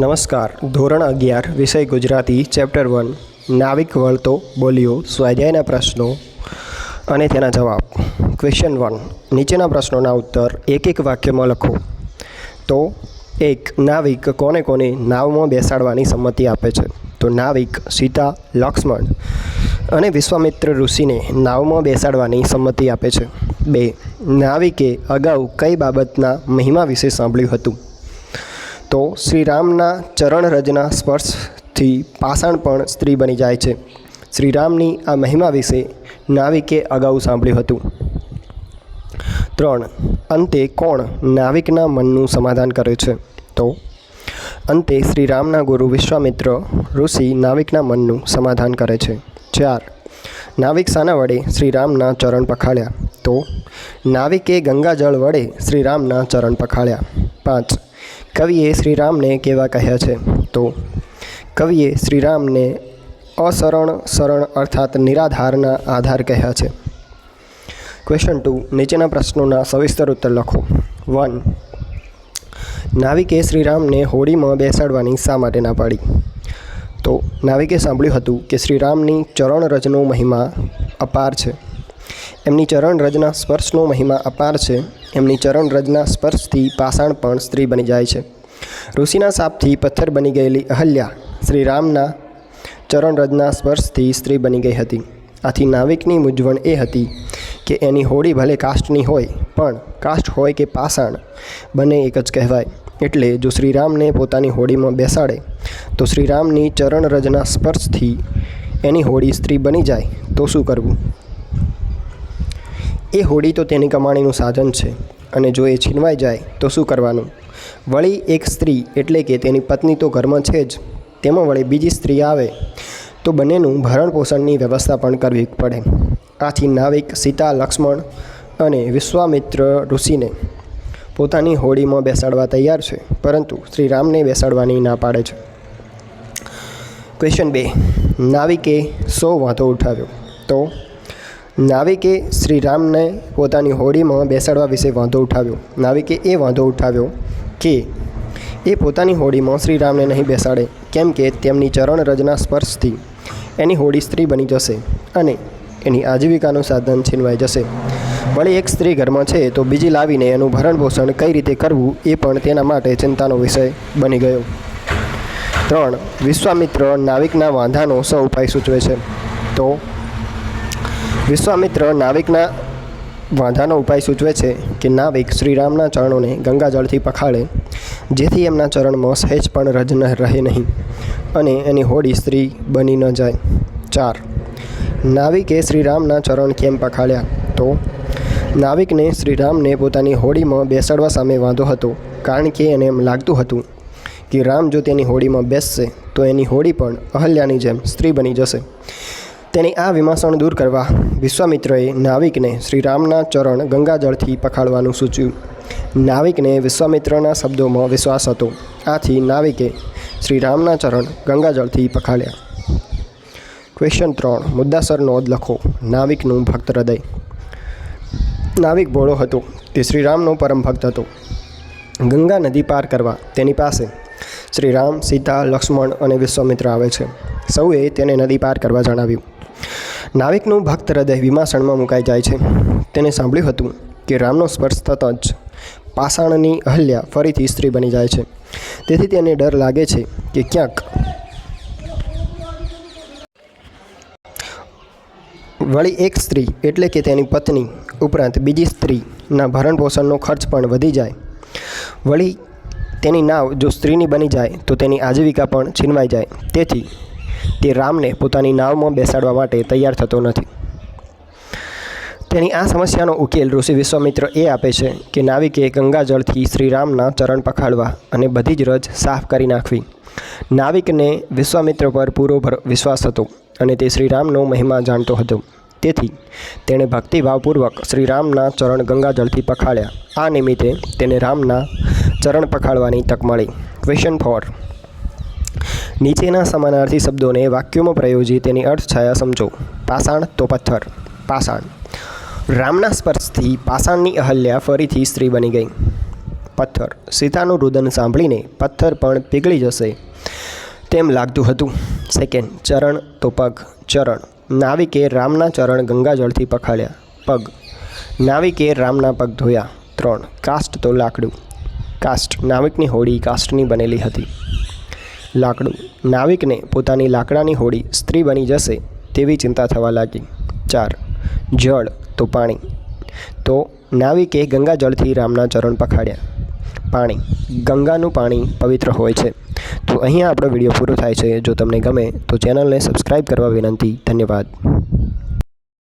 નમસ્કાર. ધોરણ અગિયાર, વિષય ગુજરાતી, ચેપ્ટર વન. નાવિક વળતો બોલ્યો, સ્વાધ્યાયના પ્રશ્નો અને તેના જવાબ. Question one. નીચેના પ્રશ્નોના ઉત્તર એક એક વાક્યમાં લખો. તો એક, નાવિક કોને કોને નાવમાં બેસાડવાની સંમતિ આપે છે? તો નાવિક સીતા લક્ષ્મણ અને વિશ્વામિત્ર ઋષિને નાવમાં બેસાડવાની સંમતિ આપે છે. બે, નાવિકે અગાઉ કઈ બાબતના મહિમા વિશે સાંભળ્યું હતું? તો શ્રીરામના ચરણરજના સ્પર્શથી પાષાણ પણ સ્ત્રી બની જાય છે. શ્રીરામની આ મહિમા વિશે નાવિકે અગાઉ સાંભળ્યું હતું. ત્રણ, અંતે કોણ નાવિકના મનનું સમાધાન કરે છે? તો, અંતે શ્રીરામના ગુરુ વિશ્વામિત્ર ઋષિ નાવિકના મનનું સમાધાન કરે છે. ચાર, નાવિક શાના વડે શ્રીરામના ચરણ પખાળ્યા. તો, નાવિકે ગંગાજળ વડે શ્રીરામના ચરણ પખાળ્યા. પાંચ કવિએ શ્રીરામને કેવા કહ્યા છે? તો, કવિએ શ્રીરામને અસરણ, શરણ અર્થાત નિરાધારના આધાર કહ્યા છે. ક્વેશ્ચન ટુ નીચેના પ્રશ્નોના સવિસ્તર ઉત્તર લખો. વન નાવિકે શ્રીરામને હોડીમાં બેસાડવાની શા માટે ના પાડી? તો, નાવિકે સાંભળ્યું હતું કે શ્રીરામની ચરણ રજનો મહિમા અપાર છે. એમની ચરણ રજના સ્પર્શનો મહિમા અપાર છે. એમની ચરણ રજના સ્પર્શથી પાષાણ પણ સ્ત્રી બની જાય છે. ઋષિના સાપથી પથ્થર બની ગયેલી અહલ્યા શ્રીરામના ચરણ રજના સ્પર્શથી સ્ત્રી બની ગઈ હતી. આથી નાવિકની મૂંઝવણ એ હતી કે એની હોડી ભલે કાષ્ટની હોય, પણ કાષ્ટ હોય કે પાષાણ, બંને એક જ કહેવાય. એટલે જો શ્રીરામને પોતાની હોડીમાં બેસાડે, તો શ્રીરામની ચરણ રજના સ્પર્શથી એની હોડી સ્ત્રી બની જાય, તો શું કરવું? એ હોડી તો તેની કમાણીનું સાધન છે અને જો એ છીનવાઈ જાય, તો શું કરવાનું? વળી એક સ્ત્રી એટલે કે તેની પત્ની તો ઘરમાં છે જ, તેમાં વળી બીજી સ્ત્રી આવે, તો બંનેનું ભરણ પોષણની વ્યવસ્થા પણ કરવી પડે. આથી નાવિક સીતા, લક્ષ્મણ અને વિશ્વામિત્ર ઋષિને પોતાની હોડીમાં બેસાડવા તૈયાર છે, પરંતુ શ્રી રામને બેસાડવાની ના પાડે છે. ક્વેશ્ચન બે. નાવિકે સો વાંધો ઉઠાવ્યો. તો? નાવિકે શ્રીરામને પોતાની હોડીમાં બેસાડવા વિશે વાંધો ઉઠાવ્યો. નાવિકે એ વાંધો ઉઠાવ્યો કે, એ પોતાની હોડીમાં શ્રીરામને નહીં બેસાડે, કેમ કે તેમની ચરણ રજના સ્પર્શથી એની હોડી સ્ત્રી બની જશે અને એની આજીવિકાનું સાધન છીનવાઈ જશે. વળી એક સ્ત્રી ઘરમાં છે, તો બીજી લાવીને એનું ભરણ પોષણ કઈ રીતે કરવું એ પણ તેના માટે ચિંતાનો વિષય બની ગયો. ત્રણ વિશ્વામિત્ર નાવિકના વાંધાનો સૌ ઉપાય સૂચવે છે. તો વિશ્વામિત્ર નાવિકના વાંધાનો ઉપાય સૂચવે છે કે નાવિક શ્રીરામના ચરણોને ગંગાજળથી પખાડે જેથી એમના ચરણમાં સહેજ પણ રજ ન રહે નહીં અને એની હોડી સ્ત્રી બની ન જાય. ચાર. નાવિકે શ્રીરામના ચરણ કેમ પખાડ્યા તો નાવિકને શ્રીરામને પોતાની હોડીમાં બેસાડવા સામે વાંધો હતો, કારણ કે એને એમ લાગતું હતું કે રામ જો તેની હોડીમાં બેસશે, તો એની હોડી પણ અહલ્યાની જેમ સ્ત્રી બની જશે. તેની આ વિમાસણ દૂર કરવા વિશ્વામિત્રએ નાવિકને શ્રીરામના ચરણ ગંગાજળથી પખાડવાનું સૂચ્યું. નાવિકને વિશ્વામિત્રના શબ્દોમાં વિશ્વાસ હતો. આથી નાવિકે શ્રીરામના ચરણ ગંગાજળથી પખાડ્યા ક્વેશ્ચન ત્રણ, મુદ્દાસર નોંધ લખો. નાવિકનું ભક્ત હૃદય. નાવિક ભોળો હતો. તે શ્રીરામનો પરમ ભક્ત હતો. ગંગા નદી પાર કરવા તેની પાસે શ્રીરામ, સીતા, લક્ષ્મણ અને વિશ્વામિત્ર આવે છે. સૌએ તેને નદી પાર કરવા જણાવ્યું. નાવિકનું ભક્ત હૃદય વિમાસણમાં મુકાઈ જાય છે. તેને સાંભળ્યું હતું કે રામનો સ્પર્શ થતાં જ પાષાણની અહલ્યા ફરીથી સ્ત્રી બની જાય છે. તેથી તેને ડર લાગે છે કે ક્યાંક વળી એક સ્ત્રી એટલે કે તેની પત્ની ઉપરાંત બીજી સ્ત્રીના ભરણ પોષણનો ખર્ચ પણ વધી જાય. વળી તેની નાવ જો સ્ત્રીની બની જાય તો તેની આજીવિકા પણ છીનવાઈ જાય. તેથી તે રામને પોતાની નાવમાં બેસાડવા માટે તૈયાર થતો નથી. તેની આ સમસ્યાનો ઉકેલ ઋષિ વિશ્વામિત્ર એ આપે છે કે નાવિકે ગંગાજળથી શ્રીરામના ચરણ પખાડવા અને બધી જ રજ સાફ કરી નાખવી. નાવિકને વિશ્વામિત્ર પર પૂરો વિશ્વાસ હતો અને તે શ્રીરામનો મહિમા જાણતો હતો. તેથી તેણે ભક્તિભાવપૂર્વક શ્રીરામના ચરણ ગંગાજળથી પખાડ્યા આ નિમિત્તે તેને રામના ચરણ પખાડવાની તક મળી. ક્વેશ્ચન ફોર નીચેના સમાનાર્થી શબ્દોને વાક્યોમાં પ્રયોજી તેની અર્થછાયા સમજો. પાષાણ તો પથ્થર. પાષાણ. રામના સ્પર્શથી પાષાણની અહલ્યા ફરીથી સ્ત્રી બની ગઈ. પથ્થર. સીતાનું રુદન સાંભળીને પથ્થર પણ પીગળી જશે. તેમ લાગતું હતું. સેકન્ડ. ચરણ તો પગ. ચરણ. નાવિકે રામના ચરણ ગંગાજળથી પખાડ્યા પગ. નાવિકે રામના પગ ધોયા. ત્રણ. કાસ્ટ તો લાકડું. કાસ્ટ નાવિકની હોડી કાસ્ટની બનેલી હતી. લાકડું. નાવિકને પોતાની લાકડાની હોડી સ્ત્રી બની જશે તેવી ચિંતા થવા લાગી. ચાર. જળ તો પાણી. તો નાવિકે ગંગાજળથી રામના ચરણ પખાડ્યા. પાણી. ગંગાનું પાણી પવિત્ર હોય છે. તો અહીંયા આપણો વીડિયો પૂરો થાય છે. જો તમને ગમે તો ચેનલને સબસ્ક્રાઈબ કરવા વિનંતી. ધન્યવાદ.